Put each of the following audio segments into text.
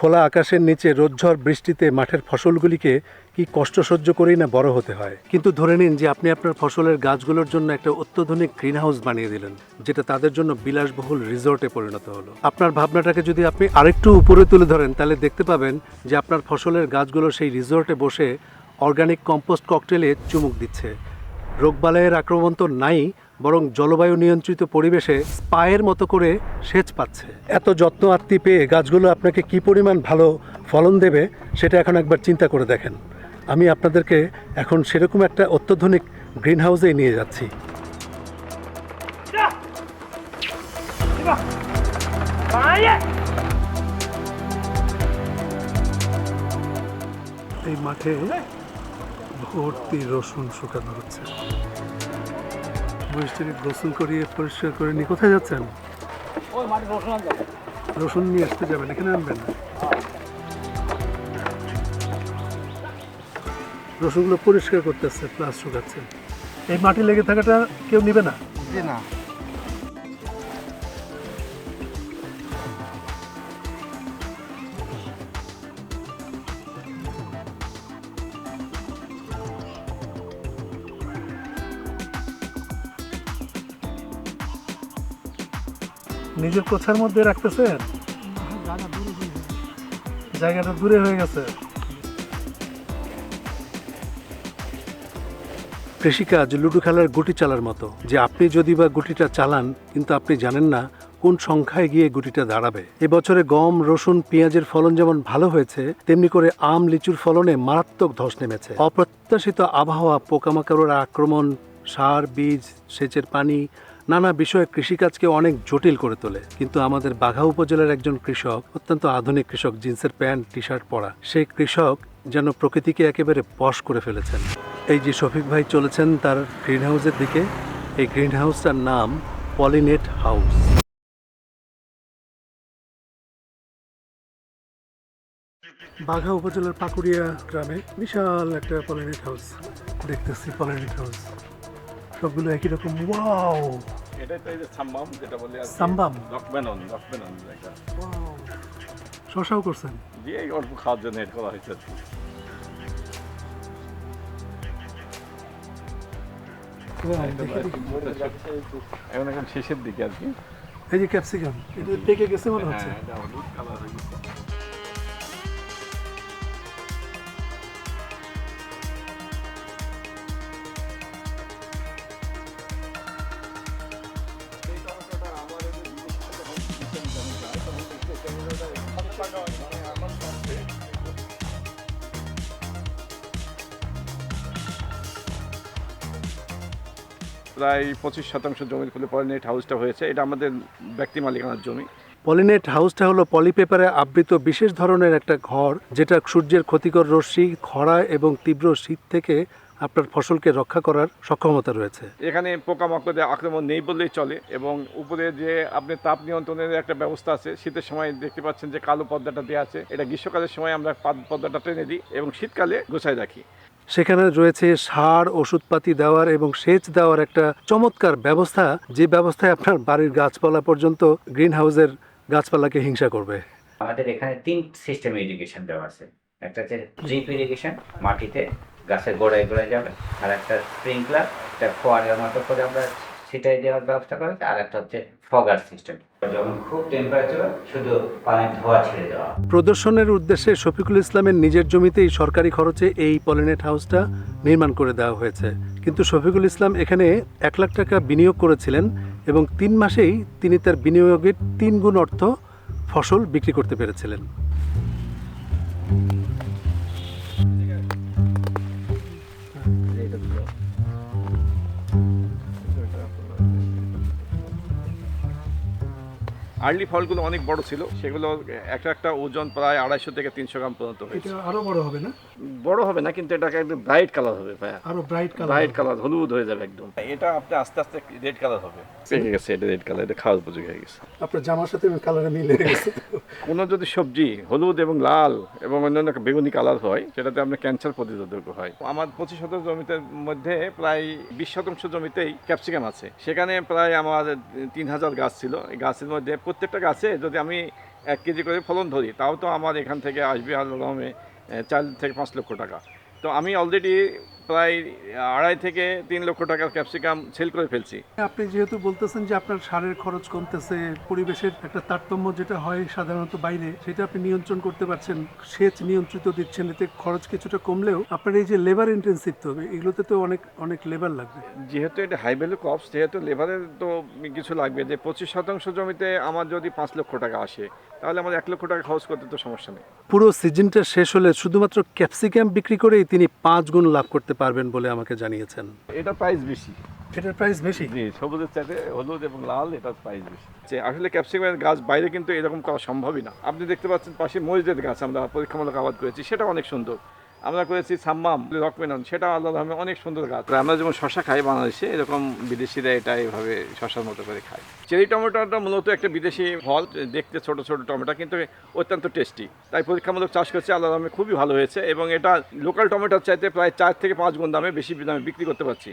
খোলা আকাশের নিচে রোদঝড় বৃষ্টিতে মাঠের ফসলগুলিকে কি কষ্ট সহ্য করেই না বড় হতে হয়? কিন্তু ধরে নিন যে আপনি আপনার ফসলের গাছগুলোর জন্য একটা অত্যাধুনিক গ্রিন হাউস বানিয়ে দিলেন, যেটা তাদের জন্য বিলাসবহুল রিসোর্টে পরিণত হলো। আপনার ভাবনাটাকে যদি আপনি আরেকটু উপরে তুলে ধরেন, তাহলে দেখতে পাবেন যে আপনার ফসলের গাছগুলো সেই রিসোর্টে বসে অর্গানিক কম্পোস্ট ককটেলে চুমুক দিচ্ছে। রোগবালাইয়ের আক্রমণ তো নাই বরং জলবায়ু নিয়ন্ত্রিত পরিবেশে স্পায়ের মতো করে সেচ পাচ্ছে। এত যত্ন আত্মি পেয়ে গাছগুলো আপনাকে কি পরিমাণ ভালো ফলন দেবে সেটা এখন একবার চিন্তা করে দেখেন। আমি আপনাদেরকে এখন সেরকম একটা অত্যাধুনিক গ্রিন হাউসেই নিয়ে যাচ্ছি। এই মাঠে ভর্তি রসুন শুকানো হচ্ছে। বৃষ্টিকে গোসল করিয়ে পরিষ্কার করে নিয়ে কোথায় যাচ্ছেন। রসুন নিয়ে আসতে যাবেন এখানে আনবেন? না রসুনগুলো পরিষ্কার করতেছে প্লাস শুকাচ্ছে। এই মাটি লেগে থাকাটা কেউ নিবে না? না। নিজের কোছার মধ্যে রাখতেছেন জায়গাটা দূরে হয়ে গেছে। কৃষিকাজ লুডো খেলার গুটি চালার মতো। যে আপনি যদি বা গুটিটা চালান, কিন্তু আপনি জানেন না কোন সংখ্যায় গিয়ে গুটিটা দাঁড়াবে। এবছরে গম, রসুন, পেঁয়াজের ফলন যেমন ভালো হয়েছে, তেমনি করে আম, লিচুর ফলনে মারাত্মক ধস নেমেছে। অপ্রত্যাশিত আবহাওয়া, পোকামাকড়ের আক্রমণ, সার, বীজ, সেচের পানি নানা বিষয়ে কৃষিকাজকে অনেক জটিল করে তোলে। কিন্তু আমাদের বাঘা উপজেলার একজন কৃষক, অত্যন্ত আধুনিক কৃষক, জিন্সের প্যান্ট টি শার্ট পরা, সেই কৃষক যেন প্রকৃতিকে একেবারে বশ করে ফেলেছেন। এই যে শফিক ভাই চলেছেন তার গ্রিন হাউসের দিকে, এই গ্রিন হাউসটার নাম পলিনেট হাউস। বাঘা উপজেলার পাকুড়িয়া গ্রামে বিশাল একটা পলিনেট হাউস দেখতেছি, পলিনেট হাউস। সবগুলো একই রকম। ওয়াও এটাই তো সাম্বাম যেটা বলে সাম্বাম? শশাও করছেন? এই অল্প খাওয়ার জন্য এটা করা হয়েছে। এখন এখন শেষের দিকে আর কি। এই যে ক্যাপসিকাম এটা পেকে গেছে মনে হচ্ছে। হ্যাঁ হলুদ কালার হয়ে প্রায় পঁচিশ শতাংশ জমির ফলে পলিনেট হাউসটা হয়েছে। এটা আমাদের ব্যক্তি মালিকানার জমি। পলিনেট হাউসটা হলো পলিপেপারে আবৃত বিশেষ ধরনের একটা ঘর যেটা সূর্যের ক্ষতিকর রশ্মি খরা এবং তীব্র শীত থেকে আপনার ফসলকে রক্ষা করার সক্ষমতা রয়েছে। এখানে পোকামাকড়ের আক্রমণ নেই বললেই চলে এবং উপরে যে আপনি তাপ নিয়ন্ত্রণের একটা ব্যবস্থা আছে শীতের সময় দেখতে পাচ্ছেন যে কালো পর্দাটা দেওয়া আছে। এটা গ্রীষ্মকালের সময় আমরা পর্দাটা টেনে দিই এবং শীতকালে গোছায় রাখি। সেখানে রয়েছে সার, ওষুধপাতি দেওয়ার এবং সেচ দেওয়ার একটা চমৎকার ব্যবস্থা, যে ব্যবস্থায় আপনার বাড়ির গাছপালা পর্যন্ত গ্রিন হাউসের গাছপালাকে হিংসা করবে। আমাদের এখানে তিন সিস্টেম ইরিগেশন দেওয়া আছে। একটা হচ্ছে ড্রিপ ইরিগেশন মাটিতে গাছের গোড়ায় গোড়ায় যাবে, আর একটা স্প্রিংকলার একটা ফোয়ারের মতো করে আমরা সেটাই দেওয়ার ব্যবস্থা করেছি আর একটা হচ্ছে ফগার সিস্টেম যখন খুব টেম্পারেচার শুধু পানি ধোয়া ছেড়ে দেওয়া। প্রদর্শনের উদ্দেশ্যে শফিকুল ইসলামের নিজের জমিতেই সরকারি খরচে এই পলিনেট হাউসটা নির্মাণ করে দেওয়া হয়েছে। কিন্তু শফিকুল ইসলাম এখানে এক লাখ টাকা বিনিয়োগ করেছিলেন এবং তিন মাসেই তিনি তার বিনিয়োগের তিন গুণ অর্থ ফসল বিক্রি করতে পেরেছিলেন। আর্লি ফলগুলো অনেক বড় ছিল সেগুলো একটা একটা ওজন প্রায় আড়াইশো থেকে তিনশো গ্রাম পর্যন্ত হয়েছে। আরও বড় হবে না? বড় হবে না কিন্তু এটাকে একদম ব্রাইট কালার হবে ভাইয়া। আরও ব্রাইট ব্রাইট কালার হলুদ হয়ে যাবে একদম। এটা আপনি আস্তে আস্তে রেড কালার হবে। পেকে গেছে এটা রেড কালার এটা খাওয়ার উপযোগী হয়ে গেছে। আপনার জামার সাথে কালারে মিলে গেছে। কোনো যদি সবজি হলুদ এবং লাল এবং অন্যান্য বেগুনি কালার হয় সেটাতে আপনার ক্যান্সার প্রতিরোধক হয়। আমার পঁচিশ শতাংশ জমিতে মধ্যে প্রায় বিশ শতাংশ জমিতেই ক্যাপসিকাম আছে। সেখানে প্রায় আমার তিন হাজার গাছ ছিল। এই গাছের মধ্যে প্রত্যেকটা গাছে যদি আমি এক কেজি করে ফলন ধরি, তাও তো আমার এখান থেকে আসবে আলমে চার থেকে পাঁচ লক্ষ টাকা। তো আমি অলরেডি প্রায় আড়াই থেকে তিন লক্ষ টাকার ক্যাপসিকাম সেল করে ফেলছি। আপনি যেহেতু বলতেছেন যে আপনার সারের খরচ কমতেছে পরিবেশের একটা তারতম্য যেটা হয় সাধারণত বাইরে সেটা আপনি নিয়ন্ত্রণ করতে পারছেন সেচ নিয়ন্ত্রিত দিচ্ছেন এতে খরচ কিছুটা কমলেও আপনার এই যে লেবার ইন্টেন্সিভ তো এগুলোতে তো অনেক অনেক লেবার লাগবে। যেহেতু এটা হাই ভ্যালু যেহেতু লেবারের তো কিছু লাগবে যে পঁচিশ শতাংশ জমিতে আমার যদি পাঁচ লক্ষ টাকা আসে তাহলে আমার এক লক্ষ টাকা খরচ করতে তো সমস্যা নেই। পুরো সিজনটা শেষ হলে শুধুমাত্র ক্যাপসিকাম বিক্রি করেই তিনি পাঁচ গুণ লাভ করতে পারবেন বলে আমাকে জানিয়েছেন। এটা প্রাইস বেশি। এটার প্রাইস বেশি? জি সবুজের চাইতে হলুদ এবং লাল এটার প্রাইস বেশি। যে আসলে ক্যাপসিকামের গাছ বাইরে কিন্তু এরকম করা সম্ভবই না। আপনি দেখতে পাচ্ছেন পাশে মরিচের গাছ আমরা পরীক্ষামূলক আবাদ করেছি সেটা অনেক সুন্দর। আমরা করেছি সাম্মাম, রকমেনন, সেটা আলাদা রকমের অনেক সুন্দর গাছ। আমরা যেমন শশা খাই বাংলাদেশে, এরকম বিদেশিরা এটা এইভাবে শশার মতো করে খায়। চেরি টমেটোটা মূলত একটা বিদেশি ফল, দেখতে ছোট ছোট টমেটো, কিন্তু অত্যন্ত টেস্টি। তাই পরীক্ষামূলক চাষ করছে আল্লাহ রহমে খুবই ভালো হয়েছে, এবং এটা লোকাল টমেটোর চাইতে প্রায় চার থেকে পাঁচ গুণ দামে বেশি দামে বিক্রি করতে পারছি।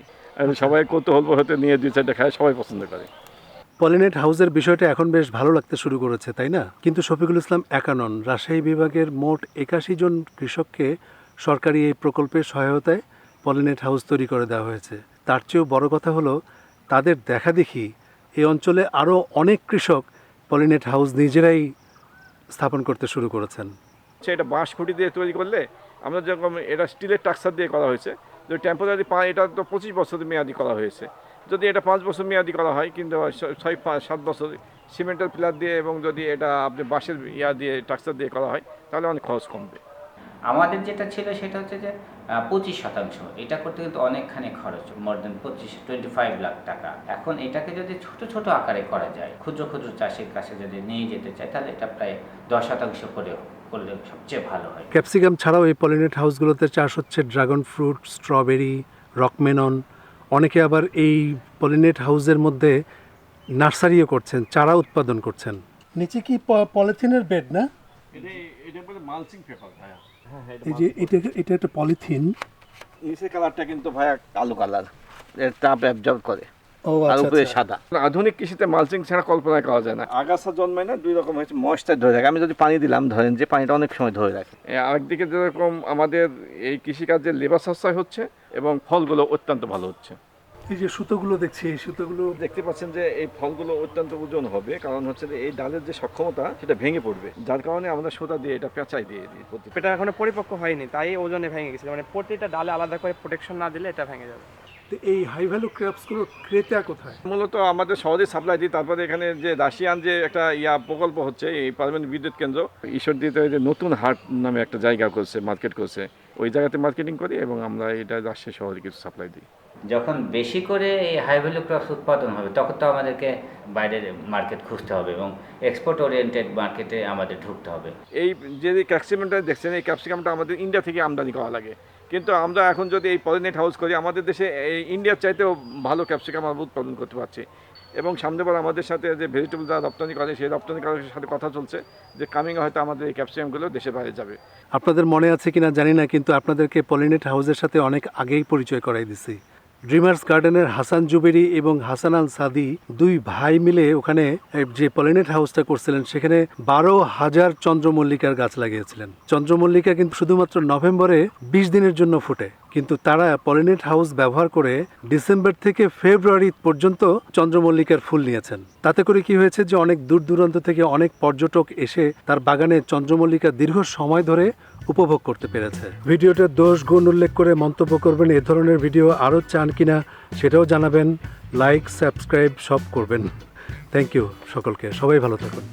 সবাই কৌতূহল হতে নিয়ে দুই চারটে খায়, সবাই পছন্দ করে। পলিনেট হাউসের বিষয়টা এখন বেশ ভালো লাগতে শুরু করেছে, তাই না? কিন্তু শফিকুল ইসলাম একানন, রাজশাহী বিভাগের মোট একাশি জন কৃষককে সরকারি এই প্রকল্পের সহায়তায় পলিনেট হাউস তৈরি করে দেওয়া হয়েছে। তার চেয়েও বড় কথা হলো, তাদের দেখা দেখি এই অঞ্চলে আরও অনেক কৃষক পলিনেট হাউস নিজেরাই স্থাপন করতে শুরু করেছেন। সে এটা বাঁশ খুঁটি দিয়ে তৈরি করলে আমরা যেরকম এটা স্টিলের টাক্সার দিয়ে করা হয়েছে, যদি টেম্পোরারি পা এটা তো পঁচিশ বছর মেয়াদি করা হয়েছে। যদি এটা পাঁচ বছর মেয়াদি করা হয়, কিন্তু ছয় পাঁচ, সাত বছর সিমেন্টের পিলার দিয়ে এবং যদি এটা আপনি বাঁশের ইয়া দিয়ে টাক্সার দিয়ে করা হয়, তাহলে অনেক খরচ কমবে। আমাদের যেটা ছিল সেটা হচ্ছে যে পঁচিশ শতাংশ। এটা করতে কিন্তু অনেকখানি খরচ মোর দেন পঁচিশ টোয়েন্টি ফাইভ লাখ টাকা। এখন এটাকে যদি ছোট ছোট আকারে করা যায় ক্ষুদ্র ক্ষুদ্র চাষির কাছে যদি নিয়ে যেতে চায় তাহলে এটা প্রায় দশ শতাংশ করে করলে সবচেয়ে ভালো হয়। ক্যাপসিকাম ছাড়াও এই পলিনেট হাউসগুলোতে চাষ হচ্ছে ড্রাগন ফ্রুট স্ট্রবেরি রকমেনন। অনেকে আবার এই পলিনেট হাউসের মধ্যে নার্সারিও করছেন চারা উৎপাদন করছেন। নিচে কি পলিথিনের বেড না? এটা এটা বলে মালচিং পেপার ভাইয়া। এই যে এটা এটা একটা পলিথিন। নিচের কালারটা কিন্তু ভাইয়া কালো কালার। এর তাপ অ্যাবজর্ব করে। আর আচ্ছা উপরে আচ্ছা। সাদা। আধুনিক কৃষিতে মালচিং ছাড়া কল্পনা করা যায় না। আগাছা জন্মায় না দুই রকম হচ্ছে ময়েশ্চার ধরে রাখে আমি যদি পানি দিলাম ধরেন যে পানিটা অনেক সময় ধরে রাখে। আরেকদিকে যেরকম আমাদের এই কৃষিকাজের লেবার সাশ্রয় হচ্ছে এবং ফলগুলো অত্যন্ত ভালো হচ্ছে। এই যে সুতোগুলো দেখছি এই সুতোগুলো দেখতে পাচ্ছেন যে এই ফলগুলো অত্যন্ত ওজন হবে কারণ হচ্ছে যে এই ডালের যে সক্ষমতা সেটা ভেঙে পড়বে। যার কারণে আমরা সোতা দিয়ে এটা পেঁচাই দিয়ে দিই প্রতি এটা এখনও পরিপক্ক হয়নি তাই ওজনে ভেঙে গেছিল মানে প্রতিটা ডালে আলাদা করে প্রোটেকশন না দিলে এটা ভেঙে যাবে। তো এই হাই ভ্যালু ক্র্যাপসগুলো ক্রেতা কোথায়? মূলত আমাদের শহরে সাপ্লাই দিই তারপরে এখানে যে রাশিয়ান যে একটা ইয়া প্রকল্প হচ্ছে এই পার্লামেন্ট বিদ্যুৎ কেন্দ্র ঈশ্বরদীতে যে নতুন হাট নামে একটা জায়গা করছে মার্কেট করছে। ওই জায়গাতে মার্কেটিং করি এবং আমরা এটা রাজশাহী শহরে কিছু সাপ্লাই দিই। যখন বেশি করে এই হাই ভ্যালু ক্রপস উৎপাদন হবে তখন তো আমাদেরকে বাইরের মার্কেট খুঁজতে হবে এবং এক্সপোর্ট ওরিয়েন্টেড মার্কেটে আমাদের ঢুকতে হবে। এই যে ক্যাপসিকামটা দেখছেন এই ক্যাপসিকামটা আমাদের ইন্ডিয়া থেকে আমদানি করা লাগে। কিন্তু আমরা এখন যদি এই পলিনেট হাউস করি আমাদের দেশে এই ইন্ডিয়ার চাইতেও ভালো ক্যাপসিকাম আমরা উৎপাদন করতে পারছি। এবং সামনে সামনেবার আমাদের সাথে যে ভেজিটেবল যারা রপ্তানি করে সেই রপ্তানিকারকের সাথে কথা চলছে যে কামিং হয়তো আমাদের এই ক্যাপসিকামগুলো দেশে বাইরে যাবে। আপনাদের মনে আছে কিনা জানি না কিন্তু আপনাদেরকে পলিনেট হাউসের সাথে অনেক আগেই পরিচয় করাই দিছি। ড্রিমার্স গার্ডেনের হাসান জুবেরি এবং হাসান আল সাদি দুই ভাই মিলে ওখানে যে পলিনেট হাউসটা করছিলেন, সেখানে বারো হাজার চন্দ্রমল্লিকার গাছ লাগিয়েছিলেন। চন্দ্রমল্লিকা কিন্তু শুধুমাত্র নভেম্বরে বিশ দিনের জন্য ফোটে, কিন্তু তারা পলিনেট হাউস ব্যবহার করে ডিসেম্বর থেকে ফেব্রুয়ারি পর্যন্ত চন্দ্রমল্লিকার ফুল নিয়েছেন। তাতে করে কি হয়েছে যে অনেক দূর দূরান্ত থেকে অনেক পর্যটক এসে তার বাগানে চন্দ্রমল্লিকা দীর্ঘ সময় ধরে উপভোগ করতে পেরেছে। ভিডিওটার দোষ, গুণ উল্লেখ করে মন্তব্য করবেন, এ ধরনের ভিডিও আরও চান কিনা সেটাও জানাবেন, লাইক, সাবস্ক্রাইব সব করবেন। থ্যাংক ইউ সকলকে, সবাই ভালো থাকুন।